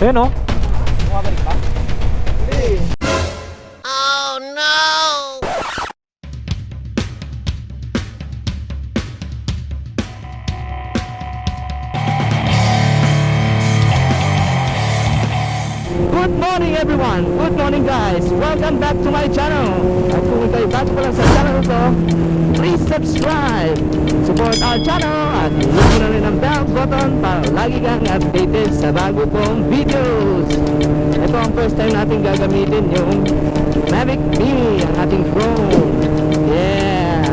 Ayan oh. Good morning guys! Welcome back to my channel! At kung kayo bago pa lang sa channel na to, please subscribe! Support our channel at hit mo na rin ang bell button para lagi kang updated sa bago kong videos! Ito ang first time natin gagamitin yung Mavic Mini, ang ating drone! Yeah!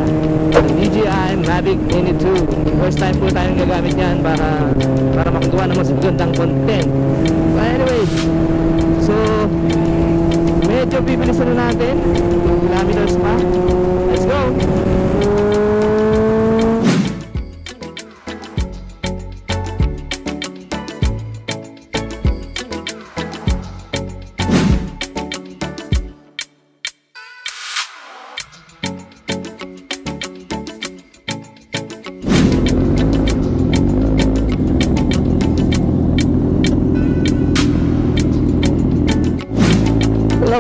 The DJI Mavic Mini 2. First time po tayong gagamit yan para para makagawa ng mas magandang content. But anyways, so medyo bibilisan na natin kilometers pa. Let's go!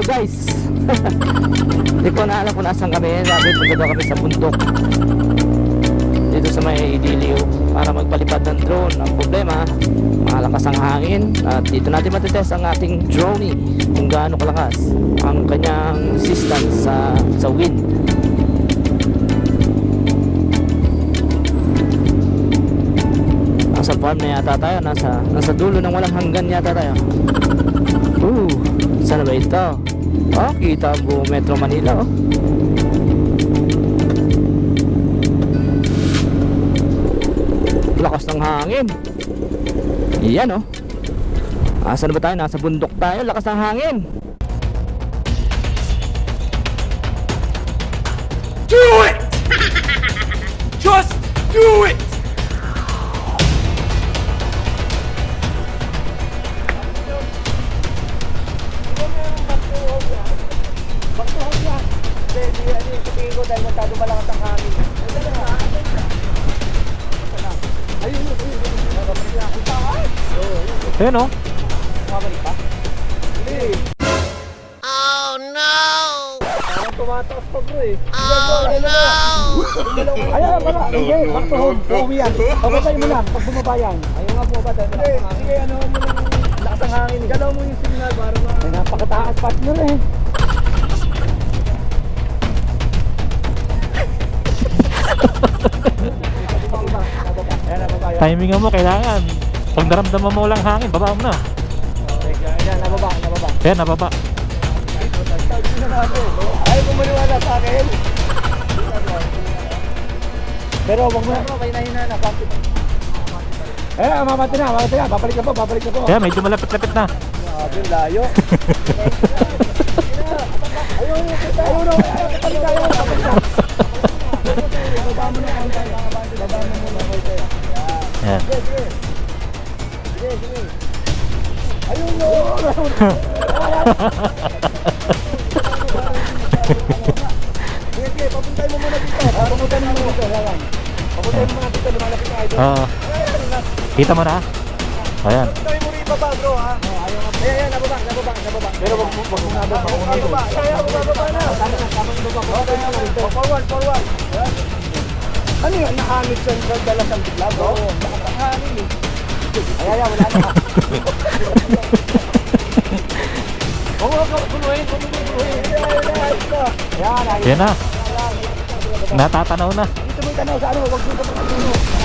Guys! Hindi ko na alam kung nasan kami. Sabi, punta daw kami sa bundok. Dito sa may Idilio para magpalipad ng drone. Ang problema, malakas ang hangin. At dito natin matitest ang ating drone kung gaano kalakas ang kanyang resistance sa, sa wind. Nasa farm na yata tayo. Nasa, nasa dulo ng walang hanggan yata tayo. Ooh, saan ba ito? Oh, kita ang buong Metro Manila, oh. Lakas ng hangin. Iyan, oh. Asan ba tayo? Nasa bundok tayo. Lakas ng hangin. Do it! Just do it! Ayan oh. Bumabalik pa? Hindi. Parang tumataas pa bro eh. Oh no! Ayan, wala. Hindi, back to home. Uuwi yan. Pababay mo lang pag bumaba yan. Ayaw nga bumaba dahil malakas ang hangin. Sige, ano mo lang. Lakas ang hangin. eh. Galaw mo yung signal para ma... Napakataas partner eh. Timingan mo kailangan. Pag naramdaman mo walang hangin, baba mo na. Ayan, nababa, nababa. Ayan, nababa. Ayaw mo maniwala sa akin. Pero wag mo na. May nahina na. Bakit? Eh, mamati na, mamati na. Babalik na po, babalik na po. Ayan, medyo malapit-lapit na. Grabe, layo. Ayaw mo kita. Ayaw mo Kapalik tayo. Kapalik na. Baba Ayan. Ayun mo. Sige. Papuntay mo muna dito. Papuntay mo muna dito. Papuntay mo muna dito. Lumalapit na idol. Oo. kita mo na. Ayan. Tayo mo rin ibaba bro ha. Nga. Ayan, nababa, nababa, nababa. Pero wag mo nababa, nababa. Bababa na. Tama na, tama dito. Forward, forward. Ano yun? Nahangit sa sa dala sa bigla bro? Nakapanghanin eh. Ay, ay, wala na. Oo. Ayan, ayan, ayan. Ayan, ayan. Ayan na. Natatanaw na. Dito mo yung tanaw sa ano, wag mo pa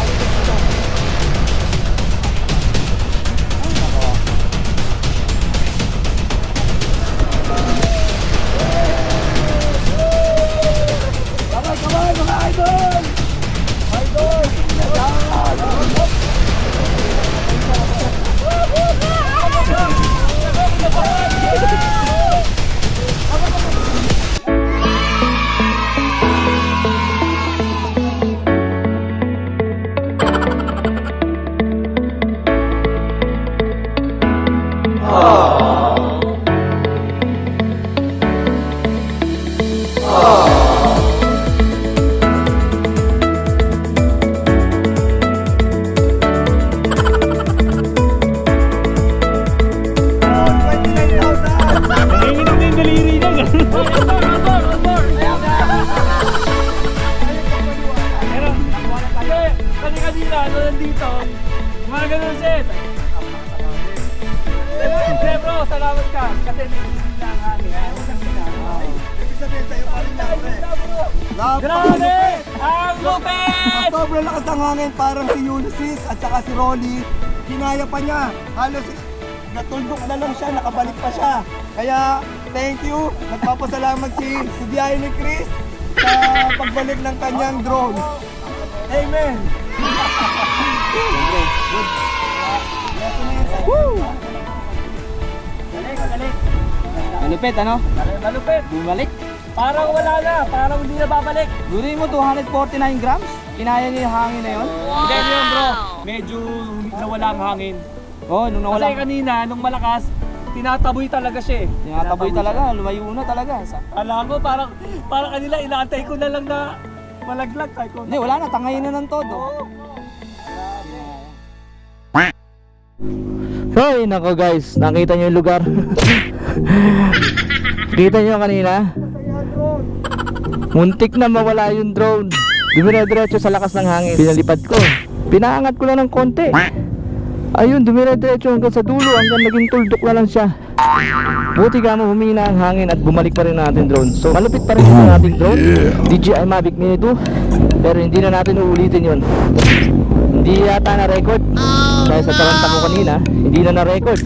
Grabe! Ang lupit! Sobrang lakas ng hangin, parang si Ulysses at saka si Rolly. Kinaya pa niya. Halos natulbok na lang siya, nakabalik pa siya. Kaya, thank you. Nagpapasalamat si, si Biyahe ni Chris sa pagbalik ng kanyang drone. Amen. Woo! Malupit, ano? Malupit. Bumalik. Parang wala na, parang hindi na babalik. Gurin mo 249 grams? Kinaya niya yung hangin na yun? Hindi ano yun bro, medyo nawala ang hangin. Oo, oh, nung nawala. Kasi kanina, nung malakas, tinataboy talaga siya eh. Tinataboy talaga, lumayo na talaga. Sa- Alam mo, parang, parang kanila, inaantay ko na lang na malaglag. Hindi, wala na, tangayin na ng todo. Hoy, nako guys, nakita niyo yung lugar. Kita niyo kanina? Muntik na mawala yung drone. Dumire-diretso sa lakas ng hangin. Pinalipad ko. Pinaangat ko lang ng konti. Ayun, dumire-diretso hanggang sa dulo. Hanggang naging tuldok na lang siya. Buti ka mo humina ang hangin at bumalik pa rin ang ating drone. So, malupit pa rin yung ating drone. DJI Mavic Mini 2. Pero hindi na natin uulitin yun. Hindi yata na-record. Dahil sa taranta ko kanina, hindi na na-record.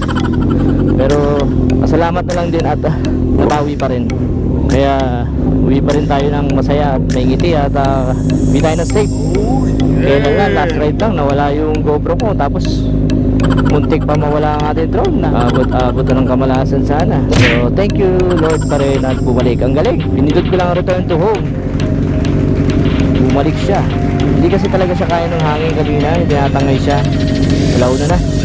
Pero masalamat na lang din at ah, nabawi pa rin. Kaya uwi pa rin tayo ng masaya at may ngiti at uh, tayo na safe. Kaya lang nga, last ride lang, nawala yung GoPro ko. Tapos muntik pa mawala ang ating drone na abot-abot na ng kamalasan sana. So thank you Lord pa rin at bumalik. Ang galing. Pinindot ko lang ang return to home bumalik siya. Hindi kasi talaga siya kaya ng hangin kanina, hindi natangay siya. Wala na na.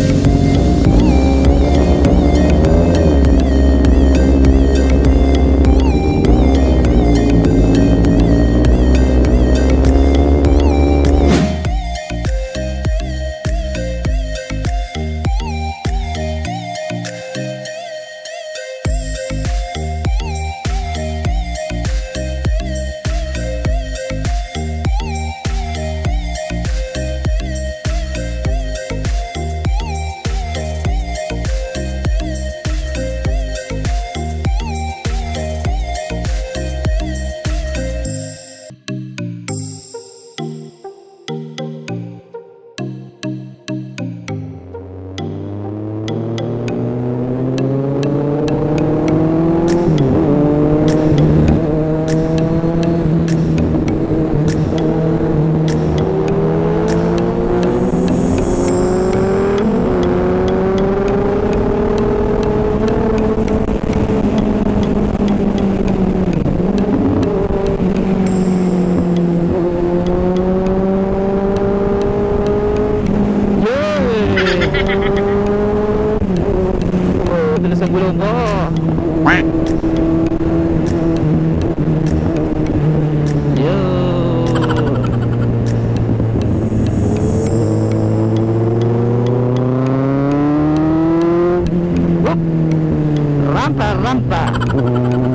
Rampa, rampa.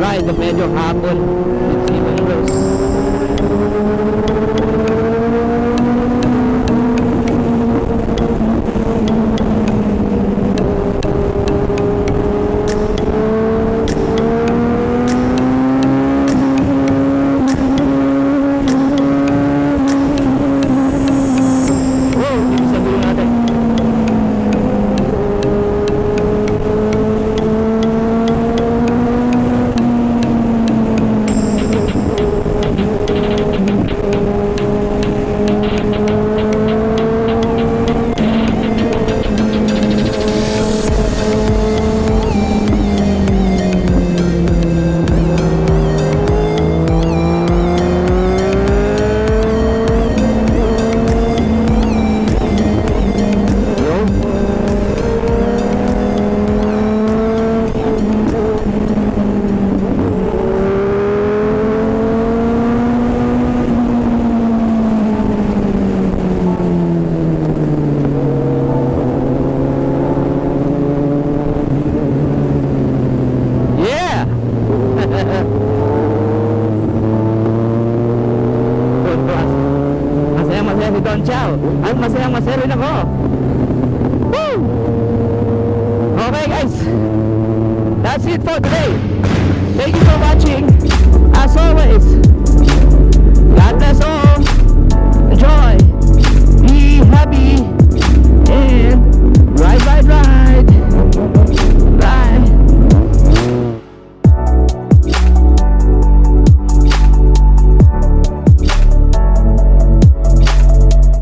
Ride of medyo hapon At masayang masaya rin ako. Woo! Okay guys, that's it for today. Thank you for watching. As always, God bless all. Enjoy. Be happy. And ride, ride, ride.